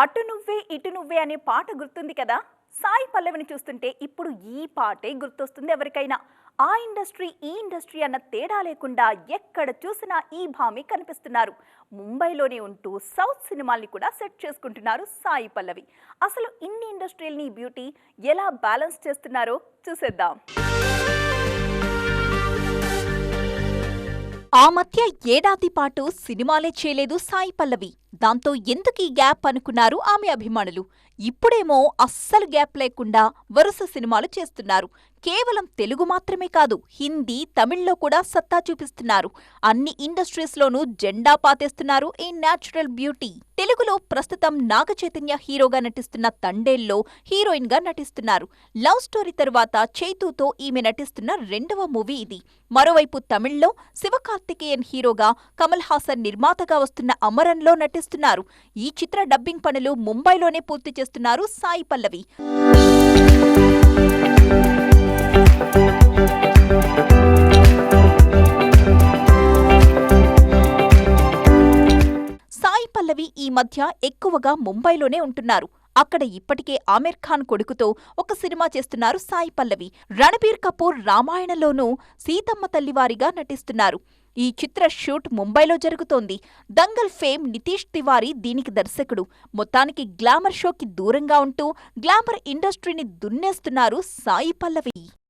అటు నువ్వే ఇటు నువ్వే అనే పాట గుర్తుంది కదా? సాయి పల్లవిని చూస్తుంటే ఇప్పుడు ఈ పాటే గుర్తొస్తుంది ఎవరికైనా. ఆ ఇండస్ట్రీ ఈ ఇండస్ట్రీ అన్న తేడా లేకుండా ఎక్కడ చూసినా ఈ భామి కనిపిస్తున్నారు. ముంబైలోనే ఉంటూ సౌత్ సినిమాల్ని కూడా సెట్ చేసుకుంటున్నారు సాయి పల్లవి. అసలు ఇన్ని ఇండస్ట్రీల్ని బ్యూటీ ఎలా బ్యాలెన్స్ చేస్తున్నారో చూసేద్దాం. ఆ మధ్య ఏడాది పాటు సినిమాలే చేయలేదు సాయి పల్లవి. దాంతో ఎందుకు ఈ గ్యాప్ అనుకున్నారు ఆమె అభిమానులు? ఇప్పుడేమో అస్సలు గ్యాప్ లేకుండా వరుస సినిమాలు చేస్తున్నారు. కేవలం తెలుగు మాత్రమే కాదు హిందీ తమిళ్ళో కూడా సత్తా చూపిస్తున్నారు. అన్ని ఇండస్ట్రీస్లోనూ జెండా పాతేస్తున్నారు ఈ న్యాచురల్ బ్యూటీ. తెలుగులో ప్రస్తుతం నాగ చైతన్య హీరోగా నటిస్తున్న తండేల్లో హీరోయిన్గా నటిస్తున్నారు. లవ్ స్టోరీ తరువాత చైతూతో ఈమె నటిస్తున్న రెండవ మూవీ ఇది. మరోవైపు తమిళ్ళో శివకార్తికేయన్ హీరోగా కమల్ హాసన్ నిర్మాతగా వస్తున్న అమరన్లో నటిస్తున్నారు. ఈ చిత్ర డబ్బింగ్ పనులు ముంబైలోనే పూర్తి చేస్తున్నారు సాయి పల్లవి. ఈ మధ్య ఎక్కువగా ముంబైలోనే ఉంటున్నారు. అక్కడ ఇప్పటికే ఆమిర్ ఖాన్ కొడుకుతో ఒక సినిమా చేస్తున్నారు సాయి పల్లవి. రణబీర్ కపూర్ రామాయణలోనూ సీతమ్మ తల్లివారిగా నటిస్తున్నారు. ఈ చిత్ర షూట్ ముంబైలో జరుగుతోంది. దంగల్ ఫేమ్ నితీష్ తివారీ దీనికి దర్శకుడు. మొత్తానికి గ్లామర్ షోకి దూరంగా ఉంటూ గ్లామర్ ఇండస్ట్రీని దున్నేస్తున్నారు సాయి పల్లవి.